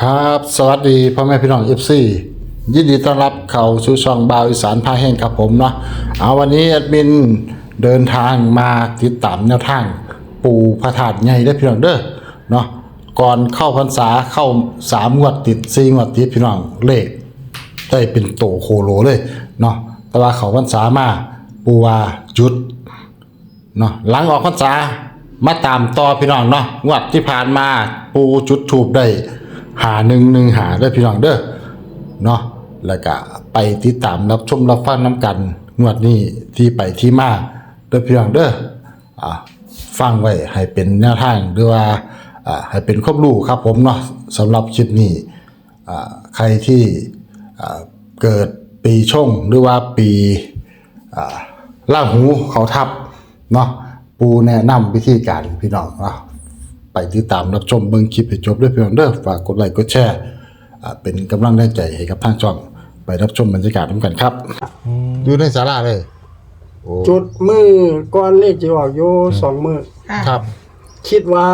ครับ สวัสดีพ่อแม่พี่น้องเอฟซียินดีต้อนรับเข้าสู่ช่องบาวอีสานพาแห้งครับผมเนาะเอาวันนี้แอดมินเดินทางมาติดตามแนวทาง ปูพระธาตุใหญ่ได้พี่น้องเด้อเนาะก่อนเข้าพรรษาเข้าสามงวดติดสี่งวดติดพี่น้องเลขได้เป็นโตโคโลเลยเนาะแต่ว่าเขาพรรษามาปูว่าจุดเนาะหลังออกพรรษามาตามต่อพี่น้องเนาะงวดที่ผ่านมาปูจุดถูกได้ หาหนึ่งหนึ่งหาได้พี่น้องเด้อเนาะแล้วก็ไปติดตามรับชมรับฟังน้ำกันงวดนี้ที่ไปที่มาเด้อพี่น้องเด้ออ่าฟังไว้ให้เป็นแนวทางหรือว่าอ่าให้เป็นความรู้ครับผมเนาะสำหรับคลิปนี้อ่าใครที่อ่าเกิดปีชงหรือว่าปีล่างหูเขาทับเนาะปูแนะนำวิธีการพี่น้องเนาะ ไปติดตามรับชมเบิ่งคลิปให้จบด้วยพี่น้องเด้อฝากกดไลค์กดแชร์อ่าเป็นกำลังแรงใจให้กับทางช่องไปรับชมบรรยากาศร่วมกันครับอยู่ในศาลาเลยโอ้จุดมือก้อนเลขจะออกโยสองมือค่ะครับ คิดว่า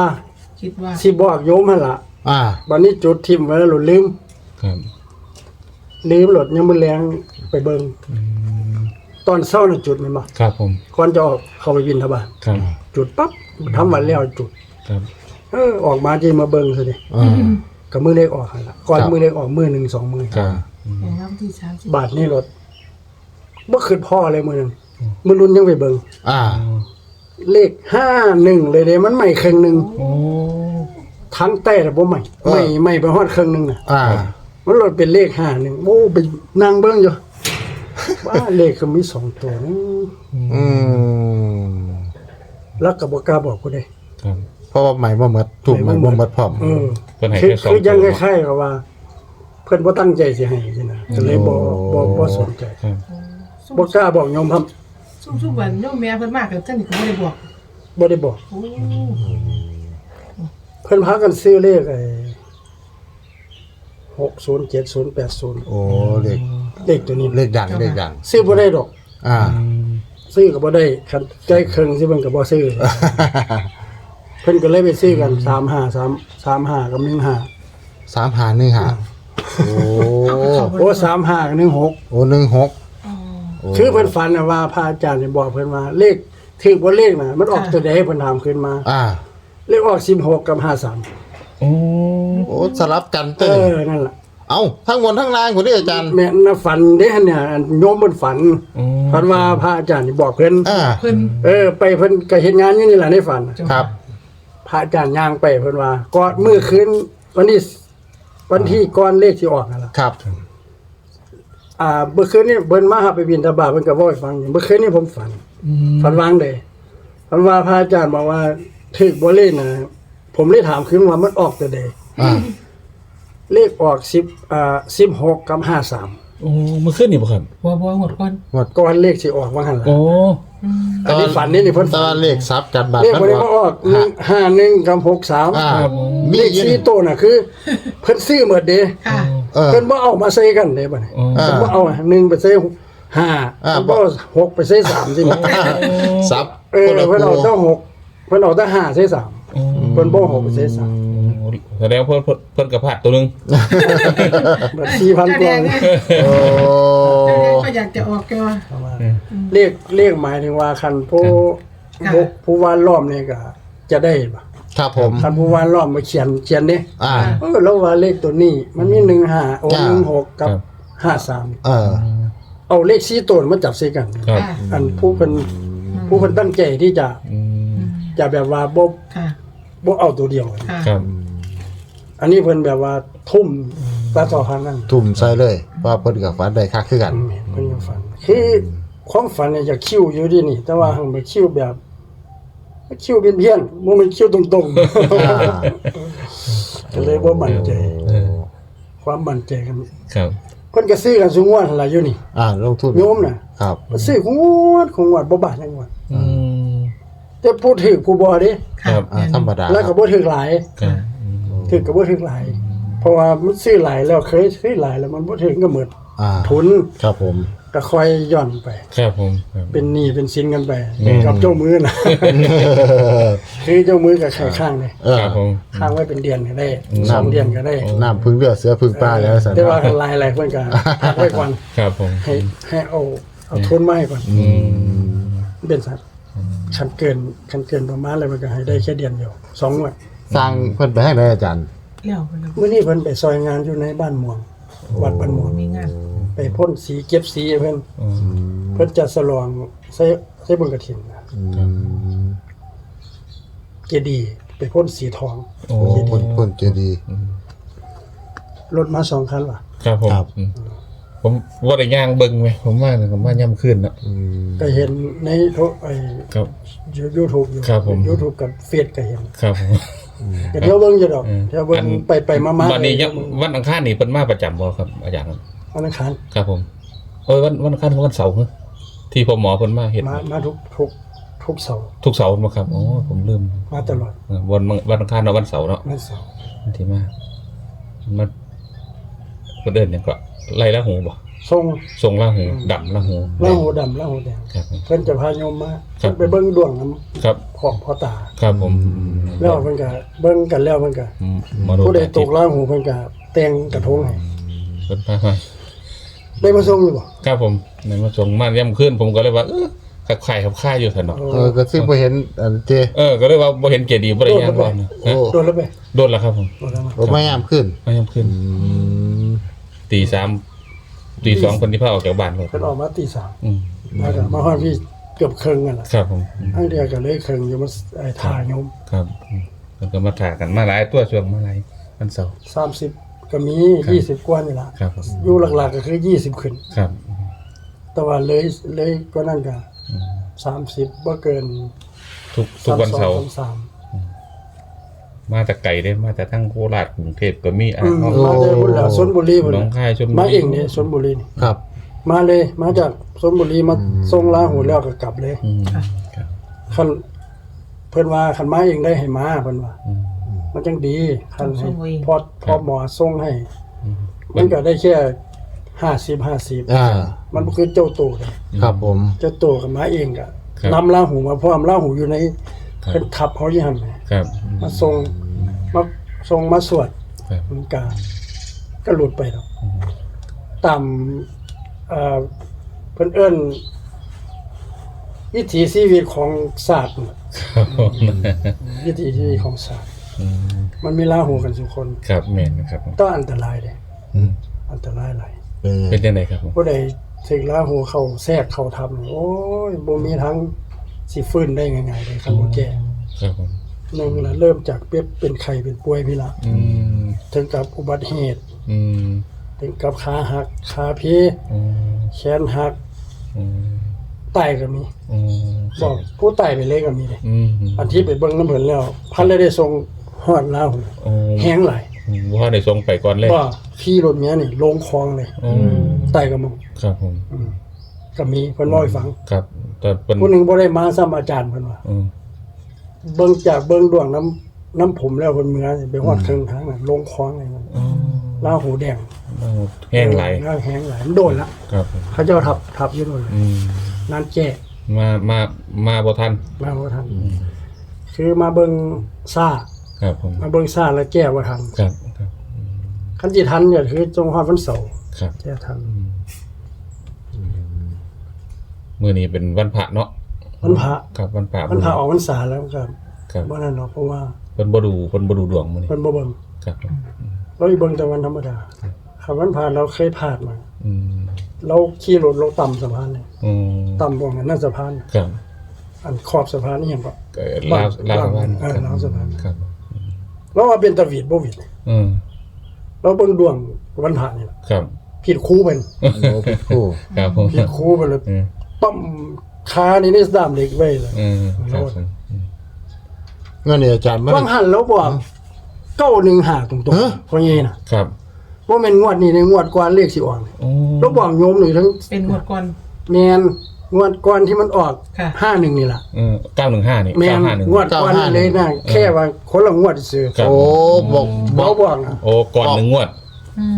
คิดว่าสิบอกโยมหั่นละอ่าบัดนี้จุดทิมไว้แล้วหลุดลืม ครับลืมหลดยังมันแรงไปเบิงตอนเช้าน่ะจุดแมันบ่ครับผมก่อนจะออกเข้าไปบินทบาทครับ จุดปั๊บทำวันแล้วจุดครับ เออออกมาจะมาเบิงซะดิอ่า กับมือเลขออกหั่นละก่อนครับ มือเลขออกมือหนึ่งสองมือครับในน้ำที่สามสิบบาทนี่รถบ่ขึ้นพ่อเลยมือหนึงมือรุ่นยังไปเบิงอ่าเลขห้าหนึ่งเลยเด้มันใหม่ครึ่งหนึ่งโอ้ ทั้งแต่แต่บ่ใหม่เออ ใหม่ใหม่ไปฮอดครึ่งหนึงน่ะ อ่า มันลดเป็นเลขห้าหนึ่งโอ้ไปนั่งเบิ้งอยู่ ว่าเลขก็มีสองตัวนะอืม แล้วก็บอกกล้าบอกกูได้ ครับ เพราะว่าใหม่บ่หมดถูกใหม่บ่หมดพร้อมเออเพิ่นให้คือแค่สองคือยังตัวคล้ายๆกับว่า เพิ่นบ่ตั้งใจสิให้สินะก็เลยบ่บ่บ่สนใจครับบ่กล้าบอกโยมครับซุ่มซุ่มวันโยมแม่เพิ่นมากกับท่านนี่ก็ไม่ได้บอกบ่ได้บอก โอ้เพิ่นพากันซื้อเลขไอ้607080โอ้เลขเลขตัวนี้เลขดังเลขดัง ซื้อบ่ได้ดอก อ่า ซื้อก็บ่ได้คันใจเครื่องสิเพิ่นก็บ่ซื้อ เพิ่นก็เลยไปซื้อกัน35 3 35กับ15สามหาหนึ่งหาโอ้โอ้สามห้าหนึ่งหกโอ้หนึ่งหกโคือเพิ่นฝันน่ะว่าพระอาจารย์เนี่ยบอกเพิ่นว่าเลขถือบ่เลขน่ะมันออกตัวใดเพิ่นถามขึ้นมา อ่า เลขออก16กับ53โอ้โอ้สลับกันเอเต้นอนั่นล่ะเอ้าทั้งบนทั้งล่างคนนี้อาจารย์แม่นน่ะฝันเด้หั่นเนี่ยอันโยมเพิ่นฝันโอ้ฝันว่าพระอาจารย์นี่บอกเพิ่นอ่าเพิ่นเออ ไปเพิ่นก็เฮ็ดงานอยู่นี่ล่ะในฝันน่ะครับ พระอาจารย์ย่างไปเพิ่นว่าก่อนมื้อคืนวันนี้วันที่ก่อนเลขสิออกนั่นล่ะครับอ่าเมื่อคืนนี้เพิ่นมาหาไปบิณฑบาตเพิ่นก็เว้าให้ฟังอยู่เมื่อคืนนี้ผมฝันฝันวางเลยฝันว่าพระอาจารย์บอกว่าถึกบ่เลขนะผมเลยถามขึ้นว่ามันออกตัวใดอ่าเลขออกสิบอ่าสิบหกกับห้าสามโอ้มันขึ้นนี่บ่ครับบ่บ่หมดก่อนก่อนเลขสิออกว่าหันละโอ้ อันนี้ฝันนี่นี่เพิ่นตฝัอนเลขซับกันบัตรเลขมันบ่ได้อมาอกออกหนึ่งห้าหนึ่งกับหกสามอ่ามีเลขอยู่สี่ตัวน่ะคือ เพิ่นซื้อหมดเด้ค่ะ เออ เพิ่นบ่เอามาใส่กันเด้บัดนี้โอ้อ่าเพิ่นบ่เอาหนึ่งไปใส่ห้าอ่าเพิ่นบ่เอาหกไปใส่สามสิซับเออคนละเพิ่นเอาตัวแต่หกเพิ่นเอาแต่ห้าใส่สามโอ้เพิ่นบ่เอาหกไปใส่สาม แสดงว่าเพิ่นเพิ่นเพิ่นกระพลาดตัวหนึงบัดสี่พันเจ้ากแดว่างเนี่ยโอ้เจ้าแดงก็อยากจะออกแกว่าเรียกเรียกหมายถึงว่าคันผู้ค่ะผู้ผู้ว่าล้อมนี่ก็จะได้ปะครับผม คันผู้ว่าล้อมมาเขียนเขียนนี่อ่า เออแล้วว่าเลขตัวนี้ มันมีหนึ่งห้าโอ้จ้า หนึ่งหกกับห้าสามเออ เอาเลขสี่ตัวมาจับใส่กัน ครับค่ะอันผู้เป็นผู้เป็นตั้งใจที่จะอืมจะแบบว่าบ่ค่ะบ่เอาตัวเดียว ค่ะ ครับ อันนี้เพิ่นแบบว่าทุ่มตาต่อพันนั่นตุ่มใส่เลยว่าเพิ่นกับฝันได้คักคือกัน เพิ่นยังฝัน คือความฝันเนี่ยจะคิ้วอยู่ดีนี่ แต่ว่าหังไปคิ้วแบบคิ้วเพี้ยนๆบ่แมันคิ้วตรงๆอ่าก็เลยบ่มั่นใจ เออความมั่นใจกันครับ เพิ่นก็ซื้อกันสูงวดหั่นล่ะอยู่นี่ อ่าลงทุนโยมน่ะ ครับ ซื้อของงวดของงวดบ่บาทจังงวดอืมแต่ผู้ถือผู้บ่เด้ครับอ่าธรรมดาแล้วก็บ่ถือหลาย ครับอืม ถือก็บ่ถือหลาย เพราะว่ามันซื้อหลายแล้วเคยซื้อหลายแล้วมันบ่ถึงก็หมดอ่าทุนครับผม ก็ค่อยย่อนไป ครับผมครับ เป็นหนี้เป็นสินกันไปอืม กับเจ้ามือนะคือเจ้ามือกับไข่ข้างเลยเออ ครับผมข้างไว้เป็นเดือนก็ได้อืมสองเดือนก็ได้ น้ำพึ่งเลือดเสือพึ่งปลาแล้วสันแต่ว่าลายอะไรเพื่อนกันพักไว้ก่อนครับผมให้ให้เอาเอาทุนมาให้ก่อนอืมเป็นสัตว์คันเกินคันเกินประมาณอะไรมันก็ให้ได้แค่เดือนเดียวสองงวด สร้างเพิ่นไปให้ได้อาจารย์ แล้วไปแล้วเมื่อนี้เพิ่นไปซอยงานอยู่ในบ้านม่วง วัดบ้านม่วงมีงานไปพ่นสีเก็บสีให้เพิ่นอืมเพิ่นจะสลองใส่ใส่บนกระถินนะอืมเจดีย์ไปพ่นสีทองโอ้โอ้คนคนเจดีย์ รถมาสองคันว่ะครับผมครับ อืมผมว่าได้ย่างเบิ่งไหมผมว่าเนี่ยผมว่าย่ำขึ้นนะอืมก็เห็นในโทรไอ้ครับ ยูทูบอยู่ครับผม ยูทูบกับเฟซก็เห็น ครับผมก็ เดี๋ยวเบิ่งอยู่ดอกอืมเดี๋ยวเบิ่งอันไปไปมามาวันนี้ยังวันอังคารนี่เป็นมาประจำบ่ครับ อาจารย์ครับวันอังคารครับผมเอ้ยวันวันอังคารกับวันเสาร์เหรอที่ผมหมอเพิ่นมาเห็นมามาทุกทุกทุกเสาร์ทุกเสาร์มาครับอ๋อผมลืมมาตลอดเออวันวันอังคารเนาะวันเสาร์เนาะวันเสาร์วันที่มามันเพิ่นเดินหยังก็ไล่ละหูบ่ ทรงทรงละหูดำละหูล่าหูดำล่าหูแดงครับผมเพิ่นจะพาโยมมาครับ เพิ่นไปเบิ่งดวงน้ครับำของพ่อตา ครับผมแล้วเพิ่นก็เบิ่งกันแล้วเพิ่นก็อืมมาดูผู้ใดตกล่าหูเพิ่นก็แต่งกระทงให้เพิ่นพามาได้มาส่งอยู่บ่ครับผมในมาส่งมาย่ำขึ้นผมก็เลยว่าเออขับไข่ขับค่ายอยู่ถนนเออก็ซึ่งไปเห็นอันเจเออก็เลยว่าบ่เห็นเกียรติดีบ่ได้ย่างก่อนนะโอ้ฮะโดนแล้วไปโดนแล้วครับผมโดนแล้วมาผมไม่ยามขึ้นมาย่ำขึ้น อืมตีสาม ตีสองคนที่พาออกจากบ้านเลยเพิ่นออกมาตีสามอืมแล้วก็มาฮอดพี่เกือบครึ่งนั่นล่ะครับผมอันเดียวก็เลยครึ่งอยู่มาไอ้ทาโยมครับอืมแล้วก็มาถ่ายกันมาหลายตัวช่วงมาหลายวันเสาร์ 30 ก็มี ครับ 20 กว่านี่ล่ะครับผมอยู่หลักๆก็คือ 20 ขึ้น ครับแต่ว่าเลยเลยก็นั่นก็อืม30บ่เกินทุกทุกวันเสาร์ 32 มาจากไก่ได้มาจากทั้งโคราชกรุงเทพก็มีอ่าอืงมทองมาจากพุ่นแล้วชลบุรีพุ่นหนอน่ะงคายชลบุรีมาเองเนี่ยชลบุรีนี่ครับ มาเลยมาจากชลบุรีมาส่งลาหูแล้วก็กลับเลยอืมครับคันเพิ่นว่าคันมาเองได้ให้มาเพิ่นว่าอืมมันจังดีคันให้ส่งเองพอพอหมอส่งให้อืมมันก็ได้แค่50 50อ่ามันบ่คือเจ้าโตเลยครับ ผม เจ้าโตกับมาเองก็ครับนำลาหูมาพร้อมลาหูอยู่ในครับเพิ่นทับเขาอยู่หั่นแหละครับมาส่ง มาส่งมาสวดครับมันก็ก็หลุดไปแล้วตามเอ่อเพิ่นเอิ้นวิถีชีวิตของศาสตร์น่ะครับผมวิถีชีวิตของศาสตร์ อืมมันมีลาหูกันทุกคนครับแม่นครับผมต้องอันตรายเลยอืมอันตรายหลายเป็นไงเป็นยังไงครับผมผู้ใดถึงลาหูเข้าแทรกเข้าทำโอ้ยบ่มีทั้งสิฟื้นได้ง่ายๆเลยคันบ่แก่ครับผม หนึ่งละเริ่มจากเปียบเป็นไข้เป็นป่วยพี่ละอืมถึงกับอุบัติเหตุ อืมถึงกับขาหักขาเพอืมแขนหักอืมไตก็มี อืมบอกผู้ไตไปเลยก็มีเลยอืมอันที่ไปเบิ่งน้ำเพิ่นแล้ว พันเลยได้ทรงฮอดลาวโอ้แห้งหลายว่าได้ส่งไปก่อนเลยว่าขี่รถเนี้ยนี่ลงคลองเลยอืมไตก็มองครับผมอืมก็มีเพิ่นเล่าให้ฟังครับตอนเป็นผู้หนึงบ่ได้มาซ้ำอาจารย์เพิ่นว่า อืม เบิ่งจากเบิ่งดวงน้ำน้ำผมแล้วเพิ่นเมือไปฮอดครึ่งทางน่ะลงคลองเลยมันอืมลาวหูแดงแห้งไหลลาวแห้งหลายมันโดนละครับผมเขาเจ้าทับทับอยู่โดนเลยอืมนานแก้มามามาบ่ทันมาบ่ทันคือมาเบิ่งซ่าครับผมมาเบิ่งซ่าแล้วแก้บ่ทันครับครับคันสิทันเนี่ยคือจงฮอดวันเสาร์ครับแก้ทันมื้อนี้เป็นวันพระเนาะ วันพระครับวันพระวันพระออกพรรษาแล้วครับครับบ่นั่นเนาะเพราะว่าเพิ่นบ่ดูเพิ่นบ่ดูดวงมื้อนี้เพิ่นบ่เบิ่งครับผมเราอีเบิ่งแต่วันธรรมดาครับวันพระเราเคยผ่านมาอืมเราขี่รถลงต่ำสะพานเนี่ยอืมต่ำบ่งนั่นสะพานครับอันขอบสะพานนี่หยังก็เอ่อลาวลาวสะพานเออลาวสะพานครับเราว่าเป็นตะวีดบ่วีดอืมเราเบิ่งดวงวันพระนี่ล่ะครับผิดคู่เป็นโอ้พี่ครู่ครับผมผิดคู่ไปเลยอืมปั๊ม ขานี่นี่ด้ามเหล็กไว้เลย อืมครับผมอืมเงินนี่อาจารย์มัน ว่างหันแล้วบอกเก้าหนึ่งหาตรงฮะๆเพราะงี้น่ะครับว่าแม่นงวดนี้ในงวดก่อนเลขสิออกโอ้เราบอกโยมนี่ทั้งเป็นหมวดก่อน แมนงวดก่อนที่มันออกค่ะ ห้าหนึ่งนี่ล่ะเออ915นี่แมน951งวดก่อนนี่เลยนะแค่ว่าคนละงวดซื้อครับ โอ้บอกบเราอกบอกนะโอ้ก่อนหนึ่งงวด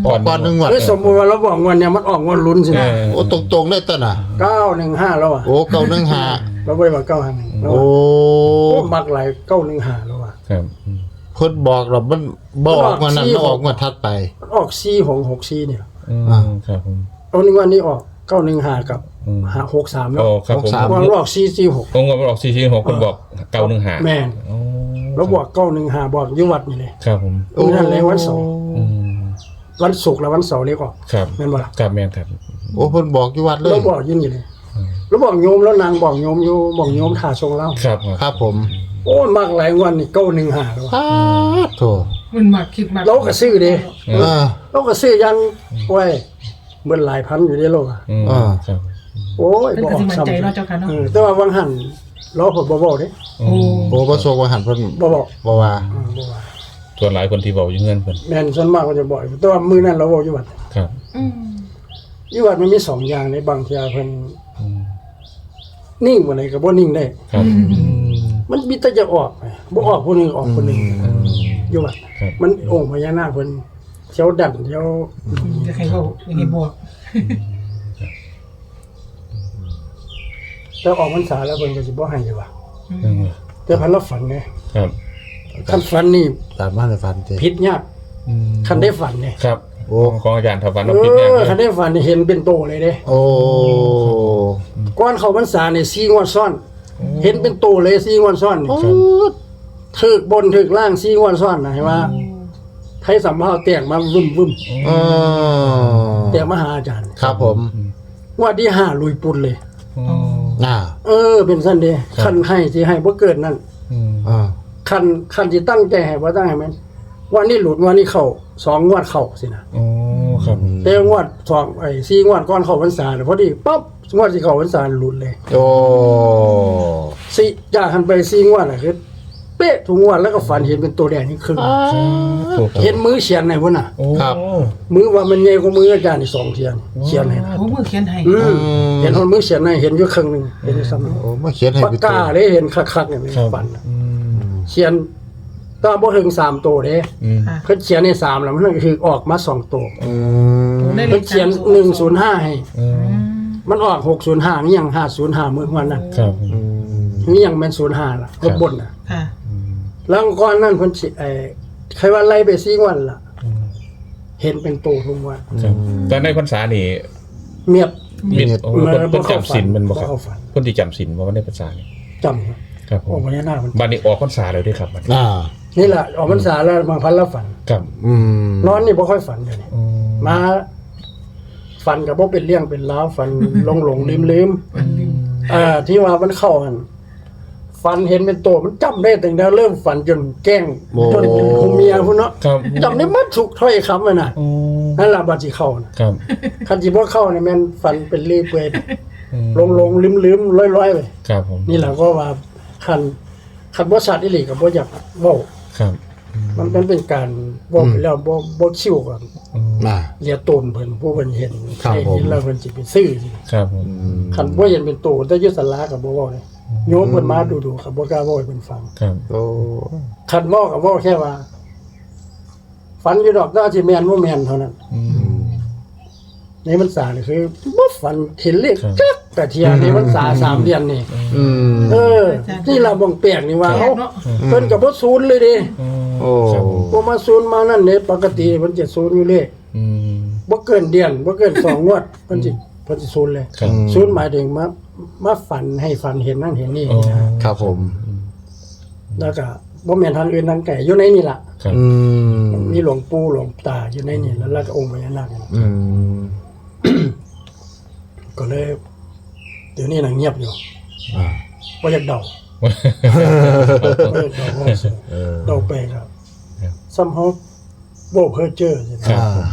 ออกก่อนหนึ่งงวดเอ้ยสมมุติว่าเราบอกงวันเนี่ยมันออกงวันลุ้นสิเอนะอโอ้ตรงๆได้ต้นอะ เก้าหนึ่งห้าแล้วอะโอ้เก้าหนึ่งหาเราไม่ได้ว่าเก้าห้าหนึ่งแล้วโอ้โอ้มักหลายเก้าหนึ่งห้าแล้วอะ ครับอืมเพิ่นบอกเรามันบอกว่านั้นมันออกออกมาทัดไป มันออกซีหงหกซีเนี่ย อืมอ่า ครับผม เอาหนึ่งวันนี้ออกเก้าหนึ่งห้ากับอืม ห้าหกสามแล้วโอ้ครับผมหกสาม วันออกซีซีหก ผมก็บอกสี่สี่หกคนบอกเก้าหนึ่งหาแม่นโอ้แล้วบอกเก้าหนึ่งห้าบอกอยุวัดนี่เลย ครับผมโอ้นั่นเลยวันเสาร์ อืม วันศุกร์และวันเสาร์นี่ก็ครับแม่นบ่ล่ะครับแม่นครับ โอ้เพิ่นบอกอยู่วัดเลย เราบอกอยินอยู่เลยแล้วบอกโยมแล้วนางบอกโยมอยู่บอกโยมถ่าทรงเล่าครับครับผมโอ้ยมักหลายวันนี่เก้าหนึ่งห้าแล้วอะอ้าโถมันมากคิดมากเราก็ซื้อเด้เออ เราก็ซื้อยันไว้เบิ่นหลายพันอยู่ในโลกอะอืมอ่า ครับโอ้ยเป็นบ่กอสิอกมันซ้ำใจเนาะเจ้าค่ะเนาะเออแต่ว่าวังหันเราผมบ่บอกเด้โอ้โอ้ประสบว่าหันเพิ่นบ่บอกบ่ว่าเออบ่ว่า ส่วนหลายคนที่บอกอยู่เงินเพิ่นแม่นส่วนมากก็จะบอกแต่ว่ามื้อนั้นเราบอกอยู่วัดครับอืมอยู่วัดมันมีสองอย่างในบางเที่ยเพิ่นอืมนิ่งบ่ได้ก็บ่นิ่งได้ ครับมันมีแต่จะออกไปบ่ออกผู้หนึงออกผู้หนึงอยู่วัดครับมันองค์พญานาคเพิ่นเที่ยวดันเที่ยวจะใครบอกอย่างนี้บอกแต่ออกพรรษาแล้วเพิ่นก็สิบ่ให้อยู่ว่ะอืมแต่พันละฝันไงครับ คันฝันนี่ตามมาในฝันเจ้ผิดยากอืมคันได้ฝันเนี่ยครับโอ้ของอาจารย์ทวันเอเราพิดเนี่ยอคันได้ฝันนี่เห็นเป็นโตเลยเด้โอ้ก่อนเข้าพรรษานี่4งวดซ้อน เห็นเป็นโตเลย4งวดซ้อนนี่ครับถึกบนถึกล่าง4งวดซ้อนนะเห็นว่าไทยสำเภาแตกมาวุ่มวุ่มเออแตกมาหาอาจารย์ครับผมงว่าที่ห้าลุยปุ่นเลยอืมน่าเออ เป็นซั่นเด้คันให้สิให้บ่เกินนั่นอืมอ่า คันคันสิตั้งใจให้บ่ตั้งให้มันวันนี้หลุดวันนี้เข้าสองงวดเข้าสินะโอ้ครับแต่งวดสองไอ้สี่งวดก่อนเข้าพรรษาเนี่ยพอดีปั๊บงวดที่เข้าพรรษาหลุดเลยโอ้สี่จากหันไปสี่งวดน่ะคือเป๊ะทุกงวดแล้วก็ฝันเห็นเป็นตัวแดงนี่ครึ่งถูกเห็นมือเขียนในพุ่นน่ะโอ้มือว่ามันใหญ่กว่ามืออาจารย์นี่สองเทียนเขียนให้นะโอ้มือเขียนให้อืมเห็นคนมือเขียนในเห็นอยู่ครึ่งหนึงเห็นอยู่ซ้ำโอ้มาเขียนให้ปากเป็นกาตัวเลยเห็นคักๆเนี่ยในครับฝันน่ะอืม เขียนตาบ่ถึงสามตัวเด้อืมค่ะ เพิ่นเขียนในสามแล้วมันก็คือออกมาสองตัวอืมได้เลเพิ่ขนเขียน105ให้ อืมมันออก605นี่ยัง505มื้อวันนั้นครับ อืม นี่ยังเป็น05ล่ะรถบนน่ะ ค่ะ แล้วก่อนนั้นเพิ่นสิไอ้ใครว่าไล่ไป4วันล่ะ อืมเห็นเป็นตัวทุกวันครับแต่ในพรรษานี่เมียบมิดโอ้เพิ่นเพิ่นจำศีลแมันบ่ครับเข้าฝันเพิ่นสิจำศีลบ่ว่าในพรรษานี่จำครับ ครับผโอ้มพญานาคมันบัดนี้ออกพรรษาแล้วเด้ครับบัดนี้อ่า นี่แหละออกพรรษาแล้วมาพันละฝัน ครับอืมนอนนี่บ่ค่อยฝันเดี๋ยวนี้อืมมาฝันก็บ่เป็นเรื่องเป็นราวฝันหลงหลงลืมลืมมันลืมอ่า ที่ว่ามันเข้าหันฝันเห็นเป็นตัวมันจำได้ตั้งแต่เริ่มฝันจนแกล้งจนเป็นคุมเมียพุ่นเนาะครับจำได้หมัดทุกถ้อยคำมันน่ะโอ้นั่นล่ะบัดสิเข้าน่ะครับคันสิบ่เข้านี่แม่นฝันเป็นรีเปื่อยอืมหลงหลงลืมลืมร้อยร้อยๆไป ครับผมนี่แหละก็ว่า คันคันบ่สัตว์อีหลีก็บ่อยากเว้าครับมันเป็นเป็นการเว้าไปแล้วบ่บ่คิวกันอืมน่าเรียกตนเพิ่นผู้เพิ่นเห็นครับผม เห็นแล้วเพิ่นสิไปซื้อสิครับผมคันบ่เห็นเป็นโตแต่อยู่ศาลาก็บ่เว้าเลยโยมเพิ่นมาดูๆก็บ่กล้าเว้าให้เพิ่นฟัง ครับโอ้ คันเว้าก็เว้าแค่ว่า ฝันอยู่ดอกแต่ว่าสิแม่นบ่แม่นเท่านั้น อืม ในพรรษานี่คือบ่ฝันเห็นเลขครับจักกะเทียในพรรษาสามเดือนนี่อืมเออ นี่ล่ะบ่งแปลกนี่ว่าแปลเขากเนาะเพิ่นก็บ่ศูนย์เลยเด้อืมโอ้ครับผมบ่มาศูนย์มานั่นเด้ปกติเพิ่นจะศูนย์อยู่เลยอืมบ่เกินเดือนบ่เกินสองงวดเพิ่นสิเพิ่นสิศูนย์เลยครับศูนย์หมายถึงมามาฝันให้ฝันเห็นนั่นเห็นนี่อ๋อนะครับผม แล้วก็บ่แม่นทางอื่นทางไกลอยู่ในนี่ล่ะครับอืมมีหลวงปู่หลวงตาอยู่ในนี่แล้วแล้วก็องค์พญานาคนี่อืม ก็เลยเดี๋ยวนี้น่ะเงียบอยู่อ่าบ่อยากเดาบ่อยากเดาว่าสิเออเดาไปครับครับ somehow บ่เพ้อเจ้อสิครับอ่า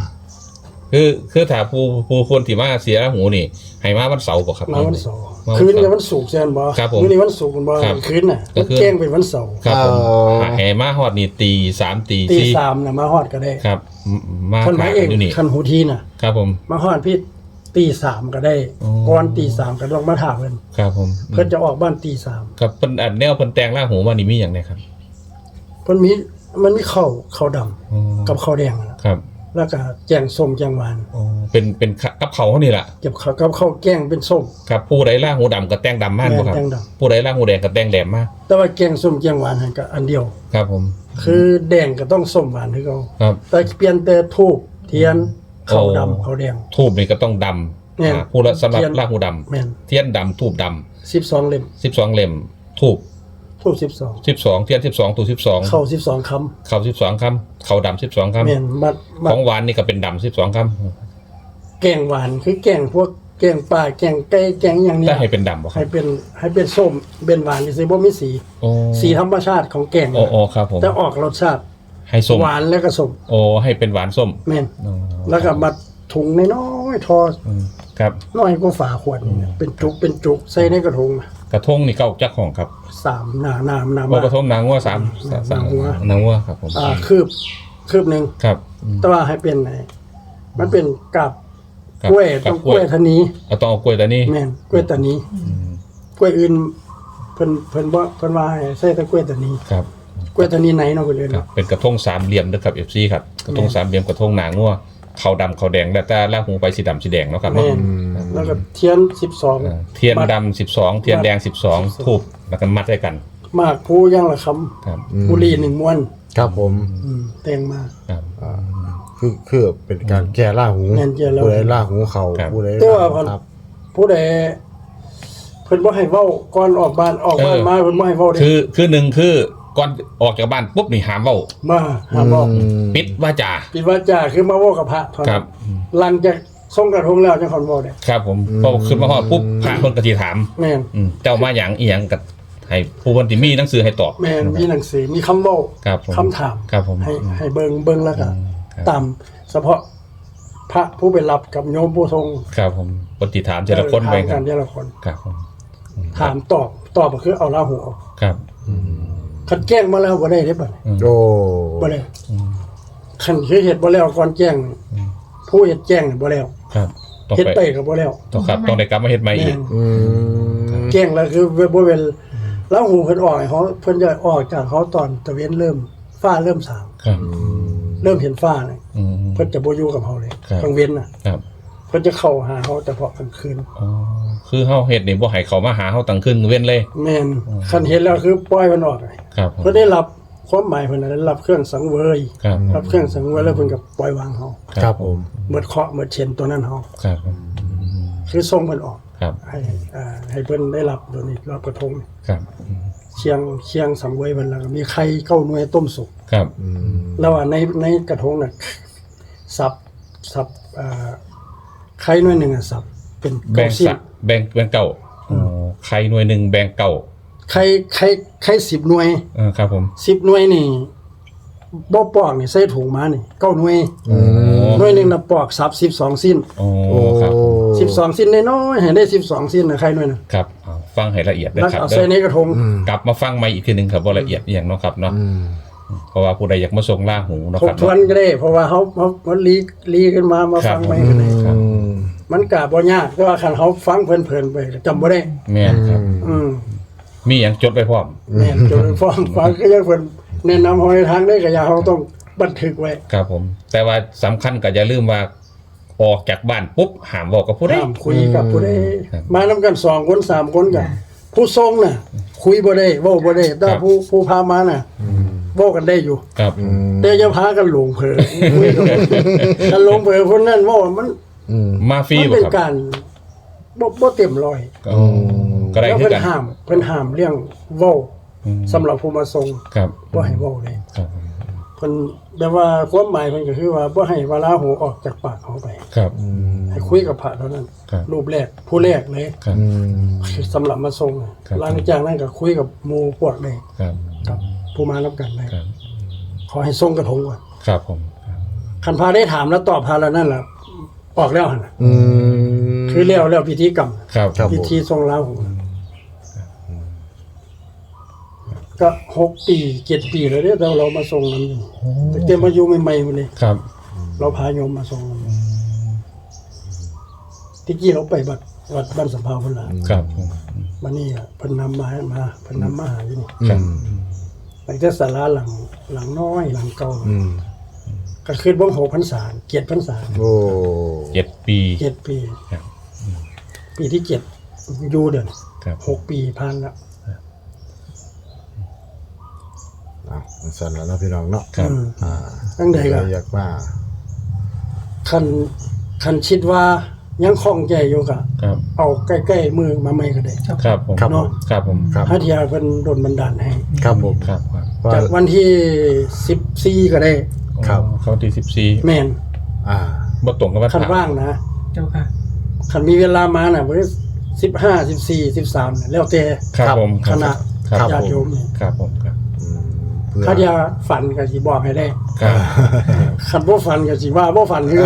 คือคือถ้าผู้ผู้คนที่มาเสียหูนี่ให้มาวันเสาร์บ่ครับ มาวันเสาร์มาคืนเสากับร์วันศุกร์แซ่นบ่ครับผมมื้อนี้วันศุกร์มันบ่ครับคืนน่ะก็คือแจ้งเป็นวันเสาร์ครับผมอ๋อให้มาฮอดนี่ตีสามตีตีสี่สามน่ะมาฮอดก็ได้ครับมมาคันหมายเองอยู่นี่คันหูทีน่ะ ครับผมมาฮอดพี่ตีสามก็ได้อ๋อก่อนตีสามก็ต้องมาถามเพิ่นครับผมเพิ่นจะออกบ้านตีสามครับเพิ่นอันแนวเพิ่นแต่งล่างหูมานี่มีอย่างไรครับเพิ่นมีมันมีข้าวข้าวดำอ๋อกับข้าวแดงนั่นล่ะครับ แล้วก็แกงส้มแกงหวานอ๋อเป็นเป็นขะกับเขาเขานี่แหละเก็บข้าวกับข้าวแกงเป็นส้ม ครับผู้ใดล่าหูดำกับแตงดำมากบ่ครับ แตงดำ ผู้ใดล่าหูแดงกับแตงแดงมาก แต่ว่าแกงส้มแกงหวานหั่นก็อันเดียว ครับผม คือแดงก็ต้องส้มหวานคือเขาครับ แต่เปลี่ยนแต่ทูบเทียนข้าวโอ้ดำข้าวแดง ทูบนี่ก็ต้องดแม่นำอ่าผู้ละสำหรับเทียนล่าหูดแม่นำเทียนดำทูบด12เล่มำสิบสองเล่มทูบ ทูบ12สิบสองเทียนสิบสองตูสิบสองข้าว12คำเขาสิบสองคำเขาดำสิบสองคำแม่นมัดมัขดองหวานนี่ก็เป็นดำสิบสองคแกงหวานคือแกงพวกแกงปลาแกงไก่แกงอย่างำเนี้ได้ยให้เป็นดำบ่ครัให้บเป็นให้เป็นส้มเป็นหวานสิบ่มีสี โอ้สีธรรมชาติของแกงโอ้โอ้ครับผมแต่ออกรสชาติให้ส้มหวานแล้วก็ส้มโอ้ให้เป็นหวานส้มแม่นอ๋อแล้วก็มาถุงน้อยๆทอ อืมครับน้อยกว่าฝาขวดนี่นะเป็นจุกเป็นจุกใส่ในกระทงน่ะ กระทงนี่เก้าจักของครับสามหนาหนามหนาว่ามากระทงนางว่าสามสามสามนางวัวนางว่าครับผมอ่าคืบคืบหนึ่งครับอืมแต่ว่าให้เป็นไงมันเป็นกับครับกล้วยกัต้บองกกล้ล้ววยยทานี้เอาต้องเอากล้วยตัวนี้แม่นกล้วยตานี้อืมกล้วยอื่นเพิ่นเพิ่นบ่เพิ่นว่าให้ใส่แต่กล้วยตานี้ครับกล้วยตานี้ไหนเนาะเพิ่นเอิ้นครับเนาะเป็นกระทงสามเหลี่ยมนะครับเอฟซีครับกระทงสามเหลี่ยมกระทงนางว่า เขาดำเขาแดงแล้วแต่ล่างหูไปสีดำสีแดงเนาะครับแม่เนาะนแล้วก็เทียนเออเทียนดำสิบสองเทียนแดงสิบสองทูบแล้วก็มัดด้วยกัน12มากผู้ย่างละคำครับบุหรี่หนึ่งมวนครับผมอืมแต่งมา ครับ อ่าคือคือเป็นการแก้ล่าหูแม่นแก้ล่าหูผู้ใดล่าหูเขาครับ ผู้ใดแต่ว่าล่าหูครับ ผู้ใดเพิ่นบ่ให้เว้าก่อนออกบ้านออกบ้านมาเพิ่นบ่ให้เว้าเด้คือคือหนึ่งคือ ก่อนออกจากบ้านปุ๊บนี่หามเว้ามาหาเว้าปิดว่าจ่าปิดวาจาคือมาเว้ากับพระเท่านั้นครับหลังจากส่งกระทงแล้วจังค่อยเว้าได้ครับผมพอขึ้นมาฮอดปุ๊บพระคนกะทิถาม แม่นอืมเจ้ามาหยังอีหยังกับให้ผู้คนที่มีหนังสือให้ตอบ แม่นมีหนังสือมีคำเว้าครับผมคำถามครับผมให้ให้เบิ่งเบิ่งแล้วก็ครับ ตามเฉพาะพระผู้ไปรับกับโยมผู้ทรงครับผมปฏิถามแต่ละคนไปถามคกัรันบแต่ละคน ครับผมถามตอบตอบก็คือเอาลาหูออกครับ คันแจ้งมาแล้วบ่ได้เด้บัดนี้โอ้บ่ได้คันคือเฮ็ดบ่แล้วก่อนแจ้งนี่ผู้เฮ็ดแจ้งนี่บ่แล้วครับต้องเฮ็ดไปไปก็บ่แล้วต้องครับต้องได้กลับมาเฮ็ดใหม่อีแม่กนอืมแจ้งแล้วคือบ่เป็นลาหูเพิ่นออกให้เขาเพิ่นจะออกจากเขาตอนตะเวนเริ่มฟ้าเริ่มสางครับ เริ่มเห็นฟ้าเลยอืม เพิ่นจะบ่อยู่กับเขาเลยครับ กลางเว้นน่ะ ครับ เพิ่นจะเข้าหาเขาแต่พอกลางคืน อ๋อคือเฮาเฮ็ดนี่บ่ให้เขามาหาเฮาตั้งคืนเว้นเลย แม่นคันเห็นแล้วคือปล่อยมันออกเลยครับผมเพิ่นได้รับความหมายเพิ่นน่ะได้รับเครื่องสังเวยครับรับเครื่องสังเวยแล้วเพิ่นก็ปล่อยวางเฮาครับผมเมื่อเคาะเมื่อเช่นตัวนั้นเฮาครับผมคือส่งเพิ่นออก ครับให้อ่าให้เพิ่นได้รับตัวนี้รับกระทงครับอืมเชียงเชียงสังเวยเพิ่นแล้วก็มีไข่เก้าหน่วยต้มสุก ครับอืมแล้วว่าในในกระทงน่ะสับสับอ่า ไข่หน่วยหนึงอะสับ เป็นแบ่เก้างสิบสะแบ่งแบ่งเก่าอ๋อใครหน่วยหนึ่งแบ่งเก่าไข่ไข่ไข่10หน่วยเออครับผม10หน่วยนี่บ่ปอกนี่ใส่ถุงมานี่เก้าหน่วยโอ้หน่วยหนึงน่ะปอกสับ12สิ้นโอ้โอ้ครับ12สิ้นน้อยๆให้ได้12สิ้นนะใครหน่วยน่ะครับเอาฟังให้ละเอียดนะแล้วครับเอาเด้ใส่อในกระทงกลับมาฟังใหม่อีกทีหนึงครับว่าละเอียดอหย่างเนาะครับเนาะอืมเพราะว่าผู้ใดอยากมาส่งล่าหูเนาะทคบรับทวนเนาะ ก็ได้ เพราะว่าเขาเขาเขาลีลีขึ้นมามาฟังไม่กันเลยครับ มันกะบ่ยากแต่ว่าคันเขาฟังเพลินๆไปก็จำบ่ได้ แม่นครับ อืมมีอย่างจดไปพร้อมแม่นจนฟังฟังก็ยังเพิ่นแนะนำเฮาในทางได้ก็อย่าเขาต้องบันทึกไว้ครับผม แต่ว่าสำคัญก็อย่าลืมว่าออกจากบ้านปุ๊บห้ามบอกกับผู้ใด ห้ามคุยกับผู้ใดครับ มานํกันสองคนสามคนกันผู้ทรงน่ะ คุยบ่ได้เว้าบ่ได้แต่ครับผู้ผู้พามาน่ะเว้ากันได้อยู่ ครับ แต่อย่าพากันหลงเผลอคุยกันกันหลงเผลอคนนั้นเว้ามัน อืมมาฟรีมันบ่เป็นครับการบ่บ่เต็มร้อยก็ก็ได้แล้วคือเพิ่นกันห้ามเพิ่นห้ามเรื่องเว้าอืมสำหรับผู้มาทรงครับบ่ให้เว้าเลยครับเพิ่นแต่ว่าความหมายเพิ่นก็คือว่าบ่ให้วาลาหูออกจากปากเขาไป ครับให้คุยกับพระเท่านั้น ครับรูปแรกผู้แรกเลยครับ อืม สำหรับมาทรงครับ หลังจากนั้นก็คุยกับหมู่พวกเลยครับกับผู้มานํกันเลยครับขอให้ทรงกระทงก่อนครับผมครับคันพาได้ถามแล้วตอบพาแล้วนั่นล่ะ ออกแล้วหั่นน่ะอืมคือแล้วแล้วพิธีกรรม ครับครับพิธีทรงลาหูก็หกปีเจ็ดปีแล้วเนี่ยเราเรามาทรงนั้นอยู่แต่เต็มมาอยู่ใหม่ๆหมดเลย ครับ เราพาโยมมาทรงนั้นที่กี้เราไปบัดวัดบ้านสัมภาวพุ่นละครับผมมานี่อะเพิ่นนำมาให้มาเพิ่นนำมาหาอยู่นี่อืมหลังจากศาลาหลังหลังน้อยหลังเก่าอืม ก็คือบ่หกพรรษาเจ็ดพรรษาโอ้เจ็ดปี เจ็ดปี ครับปีที่เจ็ดอยู่เดือนครับ หกปีผ่านแล้วอะมันสั่นแล้วเนาะพี่น้องเนาะครับ อืม อ่าตั้งใดก็ อยากมาคันคันคิดว่ายังคล่องใจอยู่ก็ครับ เอาใกล้ๆมือมาใหม่ก็ได้ครับผม ครับผเนาะมครับผม ครับถ้าเทียเพิ่นโดนบันดาลให้ ครับผม ครับ ครับว่าจากวันที่สิบสี่ก็ได้ ครับอ๋อเขาที่สิบสี่แม่นอ่า บ่ตรงกับวันคันพระว่างนะเจ้าค่ะ คันมีเวลามาน่ะเพิ่นสิบห้าสิบสี่สิบสามแล้วแต่ครับผมคณะครับ ครับ ญาติโยมนี่ครับผมครับอืมเพื่อถ้าจะฝันก็สิบอกให้ได้ ครับ คันบ่ฝันก็สิว่าบ่ฝันคือ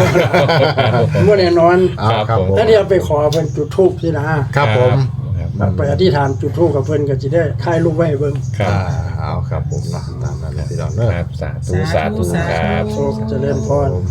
บ่แน่นอน เอาครับผมถ้าเดี๋ยวไปขอเพิ่นจุดธูปสินะครับผม ครับไปอธิษฐานจุดธูปกับเพิ่นก็สิได้ถ่ายรูปไว้ให้เบิ่งครัอ่าบเอาครับผมเนาะตามนั้นเลยพี่น้องเนอะ ครับ สาธุ สาธุครับ โชคเจริญพร ผม